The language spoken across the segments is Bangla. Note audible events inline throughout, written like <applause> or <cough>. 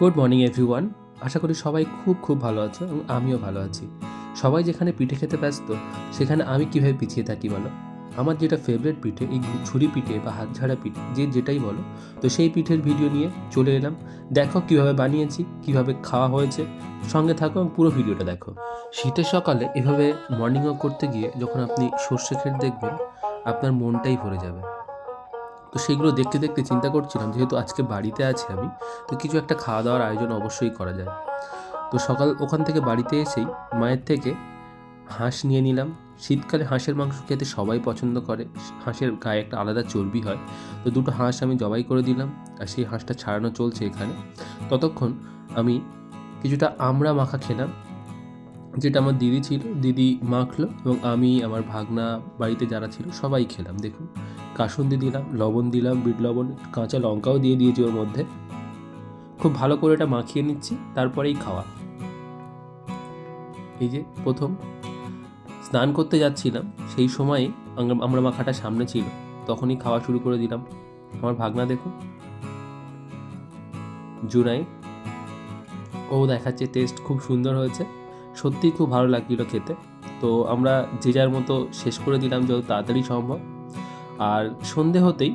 গুড মর্নিং এভরিওয়ান আশা করি সবাই খুব খুব ভালো আছো এবং আমিও ভালো আছি। সবাই যেখানে পিঠে খেতে ব্যস্ত, সেখানে আমি কীভাবে পিছিয়ে থাকি বলো? আমার যেটা ফেভারিট পিঠে, এই ঝুরি পিঠে বা হাত ঝাড়া পিঠে, যে যেটাই বলো, তো সেই পিঠের ভিডিও নিয়ে চলে এলাম। দেখো কীভাবে বানিয়েছি, কীভাবে খাওয়া হয়েছে, সঙ্গে থাকো এবং পুরো ভিডিওটা দেখো। শীতের সকালে এভাবে মর্নিং ওয়াক করতে গিয়ে যখন আপনি সর্ষে ক্ষেত দেখবেন, আপনার মনটাই ভরে যাবে। তো সেগুলো দেখতে দেখতে চিন্তা করছিলাম, যেহেতু আজকে বাড়িতে আছি আমি, তো কিছু একটা খাওয়া দাওয়ার আয়োজন অবশ্যই করা যায়। তো সকাল ওখান থেকে বাড়িতে এসেই মায়ের থেকে হাঁস নিয়ে নিলাম। শীতকালে হাঁসের মাংস খেতে সবাই পছন্দ করে, হাঁসের গায়ে একটা আলাদা চর্বি হয়। তো দুটো হাঁস আমি জবাই করে দিলাম, আর সেই হাঁসটা ছাড়ানো চলছে এখানে। ততক্ষণ আমি কিছুটা আমড়া মাখা খেলাম, যেটা আমার দিদি ছিল, দিদি মাখলো এবং আমি, আমার ভাগনা বাড়িতে যারা ছিল সবাই খেলাম, দেখুন। কাসুন্দি দিলাম, লবণ দিলাম, বিট লবণ, কাঁচা লঙ্কাও দিয়ে দিয়েছি ওর মধ্যে। খুব ভালো করে এটা মাখিয়ে নিচ্ছি, তারপরেই খাওয়া। এই যে প্রথম স্নান করতে যাচ্ছিলাম, সেই সময় আমরা মাখাটা সামনে ছিল, তখনই খাওয়া শুরু করে দিলাম। আমার ভাগনা দেখুন। জুনাই ও দেখাচ্ছে টেস্ট খুব সুন্দর হয়েছে। সত্যিই খুব ভালো লাগছিল খেতে। তো আমরা যে যার মতো শেষ করে দিলাম, যত তাড়াতাড়ি সম্ভব। আর সন্ধে হতেই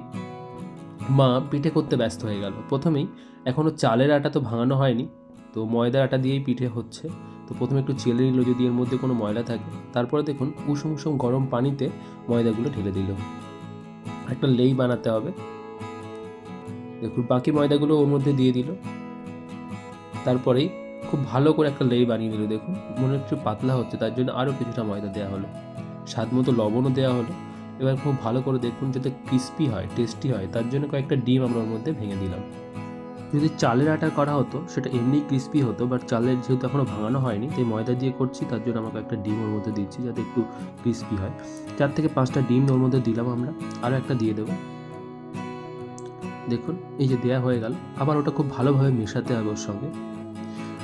মা পিঠে করতে ব্যস্ত হয়ে গেল। প্রথমেই এখনও চালের আটা তো ভাঙানো হয়নি, তো ময়দার আটা দিয়েই পিঠে হচ্ছে। তো প্রথমে একটু চেলে নিল যদি এর মধ্যে কোনো ময়লা থাকে। তারপরে দেখুন উষুম উষুম গরম পানিতে ময়দাগুলো ঢেলে দিল। একটা লেই বানাতে হবে। দেখুন বাকি ময়দাগুলো ওর মধ্যে দিয়ে দিল। তারপরেই খুব ভালো করে একটা লেই বানিয়ে দিল দেখুন মনে একটু পাতলা হচ্ছে, তার জন্য আরও কিছুটা ময়দা দেওয়া হলো। স্বাদ মতো লবণও দেওয়া হলো। এবার খুব ভালো করে দেখুন যাতে ক্রিস্পি হয় টেস্টি হয়। তার জন্য কয়েকটা ডিম আমরা ওর মধ্যে ভেঙে দিলাম। যদি চালের আটা করা হতো, সেটা এমনি ক্রিস্পি হতো বাট চালের যেহেতু এখনও ভাঙানো হয়নি, তাই ময়দা দিয়ে করছি, তার জন্য আমাকে একটা ডিম ওর মধ্যে দিচ্ছি যাতে একটু ক্রিস্পি হয়। চার থেকে পাঁচটা ডিম ওর মধ্যে দিলাম আমরা আরও একটা দিয়ে দেবো। দেখুন, এই যে দেয়া হয়ে গেল, আবার ওটা খুব ভালোভাবে মেশাতে হবে ওর সঙ্গে।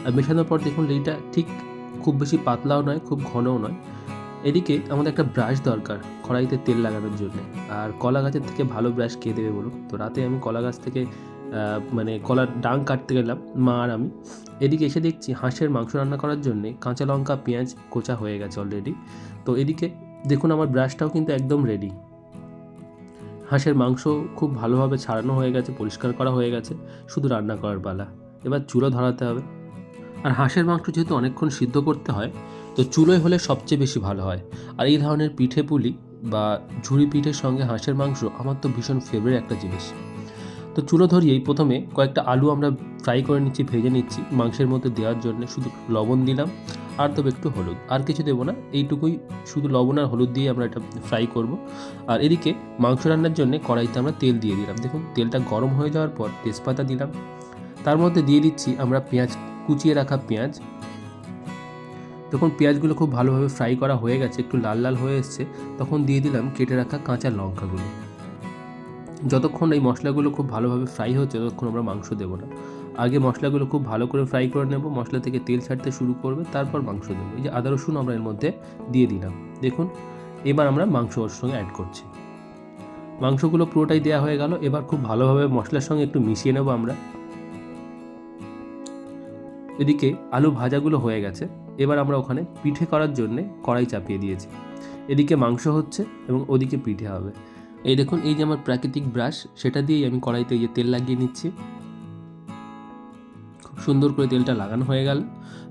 আর মেশানোর পর দেখুন, লেইটা ঠিক খুব বেশি পাতলাও নয়, খুব ঘনও নয়। এদিকে আমাদের একটা ব্রাশ দরকার, কড়াইতে তেল লাগানোর জন্য। আর কলা গাছের থেকে ভালো ব্রাশ কে দেবে বলুন? তো রাতে আমি কলা গাছ থেকে মানে কলার ডাং কাটতে গেলাম, মা আর আমি। এদিকে এসে দেখছি হাঁসের মাংস রান্না করার জন্যে কাঁচা লঙ্কা, পেঁয়াজ কোচা হয়ে গেছে অলরেডি তো এদিকে দেখুন আমার ব্রাশটাও কিন্তু একদম রেডি হাঁসের মাংস খুব ভালোভাবে ছাড়ানো হয়ে গেছে, পরিষ্কার করা হয়ে গেছে, শুধু রান্না করার পালা। এবার চুলো ধরাতে হবে। আর হাঁসের মাংস যেহেতু অনেকক্ষণ সিদ্ধ করতে হয় তো চুলোয় হলে সবচেয়ে বেশি ভালো হয়। আর এই ধরনের পিঠে পুলি বা ঝুড়ি পিঠের সঙ্গে হাঁসের মাংস আমার তো ভীষণ ফেভারিট একটা জিনিস। তো চুলো ধরিয়েই প্রথমে কয়েকটা আলু আমরা ফ্রাই করে নিচ্ছি, ভেজে নিচ্ছি মাংসের মধ্যে দেওয়ার জন্য শুধু লবণ দিলাম আর তবে একটু হলুদ। আর কিছু দেবো না, এইটুকুই শুধু লবণ আর হলুদ দিয়ে আমরা এটা ফ্রাই করব। আর এদিকে মাংস রান্নার জন্য কড়াইতে আমরা তেল দিয়ে দিলাম। দেখুন, তেলটা গরম হয়ে যাওয়ার পর তেজপাতা দিলাম। তার মধ্যে দিয়ে দিচ্ছি আমরা পেঁয়াজ, কুচিয়ে রাখা পেঁয়াজ যখন পেঁয়াজগুলো খুব ভালোভাবে ফ্রাই করা হয়ে গেছে, একটু লাল লাল হয়ে এসছে, তখন দিয়ে দিলাম কেটে রাখা কাঁচা লঙ্কাগুলো। যতক্ষণ এই মশলাগুলো খুব ভালোভাবে ফ্রাই হচ্ছে, ততক্ষণ আমরা মাংস দেবো না। আগে মশলাগুলো খুব ভালো করে ফ্রাই করে নেব, মশলা থেকে তেল ছাড়তে শুরু করবে, তারপর মাংস দেবো। এই যে আদা, রসুন আমরা এর মধ্যে দিয়ে দিলাম। দেখুন, এবার আমরা মাংস ওর সঙ্গে অ্যাড করছি। মাংসগুলো পুরোটাই দেওয়া হয়ে গেল, এবার খুব ভালোভাবে মশলার সঙ্গে একটু মিশিয়ে নেব আমরা। এদিকে আলু ভাজাগুলো হয়ে গেছে। এবার আমরা ওখানে পিঠে করার জন্যে কড়াই চাপিয়ে দিয়েছি। এদিকে মাংস হচ্ছে এবং ওদিকে পিঠে হবে। এই দেখুন, এই যে আমার প্রাকৃতিক ব্রাশ, সেটা দিয়েই আমি কড়াইতে যে তেল লাগিয়ে নিচ্ছি। খুব সুন্দর করে তেলটা লাগানো হয়ে গেল।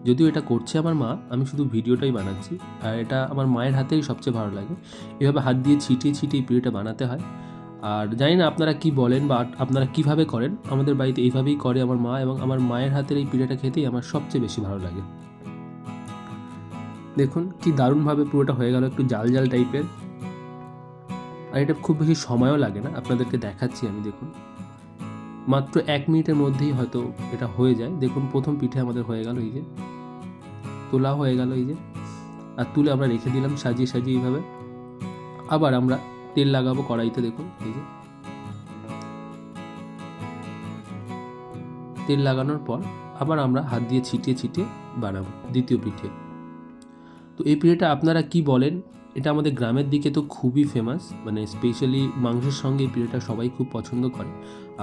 যদিও এটা করছে আমার মা, আমি শুধু ভিডিওটাই বানাচ্ছি। আর এটা আমার মায়ের হাতেই সবচেয়ে ভালো লাগে। এভাবে হাত দিয়ে ছিটিয়ে ছিটিয়ে পিঠেটা বানাতে হয়। আর জানি না আপনারা কি বলেন বা আপনারা কীভাবে করেন? আমাদের বাড়িতে এইভাবেই করে আমার মা এবং আমার মায়ের হাতের এই পিঠেটা খেতেই আমার সবচেয়ে বেশি ভালো লাগে। দেখুন কি দারুণভাবে পুরোটা হয়ে গেল, একটু জাল জাল টাইপের। আর এটা খুব বেশি সময়ও লাগে না, আপনাদেরকে দেখাচ্ছি আমি, দেখুন। মাত্র এক মিনিটের মধ্যেই হয়তো এটা হয়ে যায়। দেখুন, প্রথম পিঠে আমাদের হয়ে গেল এই যে। তোলা হয়ে গেল এই যে। আর তুলে আমরা রেখে দিলাম সাজিয়ে সাজিয়ে এইভাবে। আবার আমরা তেল লাগাবো কড়াইতে, দেখুন, এই যে। তেল লাগানোর পর আবার আমরা হাত দিয়ে ছিটিয়ে ছিটিয়ে বানাবো দ্বিতীয় পিঠে। তো এই পিঠেটা আপনারা কি বলেন? এটা আমাদের গ্রামের দিকে তো খুবই ফেমাস মানে স্পেশালি মাংসের সঙ্গে এই পিঠেটা সবাই খুব পছন্দ করে।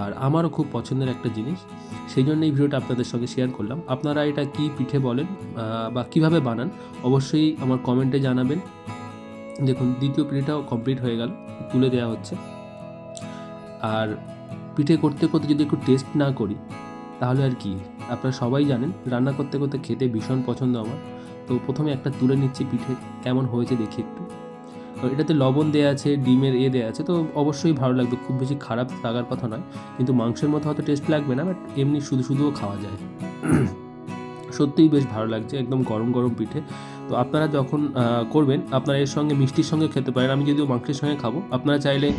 আর আমারও খুব পছন্দের একটা জিনিস, সেই জন্য এই ভিডিওটা আপনাদের সঙ্গে শেয়ার করলাম। আপনারা এটা কি পিঠে বলেন বা কীভাবে বানান, অবশ্যই আমার কমেন্টে জানাবেন। দেখুন, দ্বিতীয় পিঠেটাও কমপ্লিট হয়ে গেল, তুলে দেওয়া হচ্ছে। আর পিঠে করতে করতে যদি একটু টেস্ট না করি, তাহলে আর কি? আপনারা সবাই জানেন, রান্না করতে করতে খেতে ভীষণ পছন্দ আমার। তো প্রথমে একটা তুলে নিচ্ছি পিঠে, কেমন হয়েছে দেখি একটু। এটাতে লবণ দেওয়া আছে, ডিমের এ দেওয়া আছে, তো অবশ্যই ভালো লাগবে, খুব বেশি খারাপ লাগার কথা নয়। কিন্তু মাংসের মতো হয়তো টেস্ট লাগবে না বাট এমনি শুধু শুধুও খাওয়া যায়। <clears throat> সত্যিই বেশ ভালো লাগছে, একদম গরম গরম পিঠে। তো আপনারা যখন করবেন, আপনারা এর সঙ্গে মিষ্টির সঙ্গে খেতে পারেন, আমি যদিও মাংসের সঙ্গে খাব, আপনারা চাইলে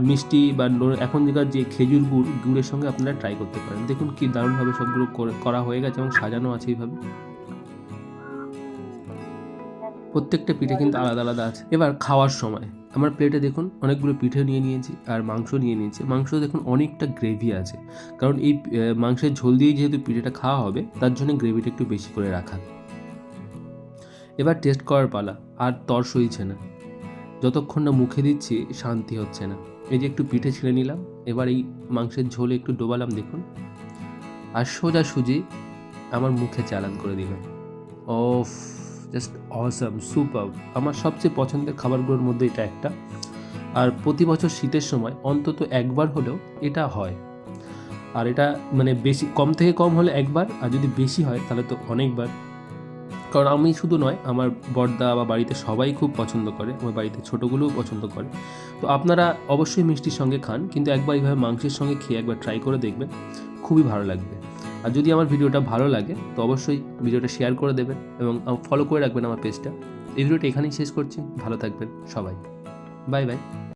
মিষ্টি বা নো- এখনকার যে খেজুর গুড়, গুড়ের সঙ্গে আপনারা ট্রাই করতে পারেন। দেখুন কি দারুণভাবে সবগুলো করা হয়ে গেছে এবং সাজানো আছে এইভাবে। প্রত্যেকটা পিঠে কিন্তু আলাদা আলাদা আছে। এবার খাওয়ার সময়। আমার প্লেটে দেখুন, অনেকগুলো পিঠে নিয়ে নিয়েছি আর মাংস নিয়ে নিয়েছি। মাংস দেখুন অনেকটা গ্রেভি আছে। কারণ এই মাংসের ঝোল দিয়ে যেহেতু পিঠেটা খাওয়া হবে, তার জন্য গ্রেভিটা একটু বেশি করে রাখা। এবার টেস্ট করার পালা, আর তর সইছে না। যতক্ষণ না মুখে দিচ্ছি, শান্তি হচ্ছে না। এই যে একটু পিঠে ছিঁড়ে নিলাম, এবার এই মাংসের ঝোলে একটু ডোবালাম দেখুন। আর সোজা সুজি আমার মুখে চালান করে দিলাম অফ জাস্ট অসাম সুপার আমার সবচেয়ে পছন্দের খাবারগুলোর মধ্যে এটা একটা। আর প্রতি বছর শীতের সময় অন্তত একবার হলেও এটা হয়। আর এটা মানে বেশি, কম থেকে কম হলে একবার, আর যদি বেশি হয় তাহলে তো অনেকবার। কারণ আমি শুধু নয়, আমার বর্দা বা বাড়িতে সবাই খুব পছন্দ করে, আমার বাড়িতে ছোটোগুলোও পছন্দ করে। তো আপনারা অবশ্যই মিষ্টির সঙ্গে খান, কিন্তু একবার এইভাবে মাংসের সঙ্গে খেয়ে একবার ট্রাই করে দেখবেন, খুবই ভালো লাগবে। আর যদি আমার ভিডিওটা ভালো লাগে, তো অবশ্যই ভিডিওটা শেয়ার করে দেবেন এবং ফলো করে রাখবেন আমার পেজটা এই ভিডিওটা এখানেই শেষ করছি। ভালো থাকবেন সবাই। Bye bye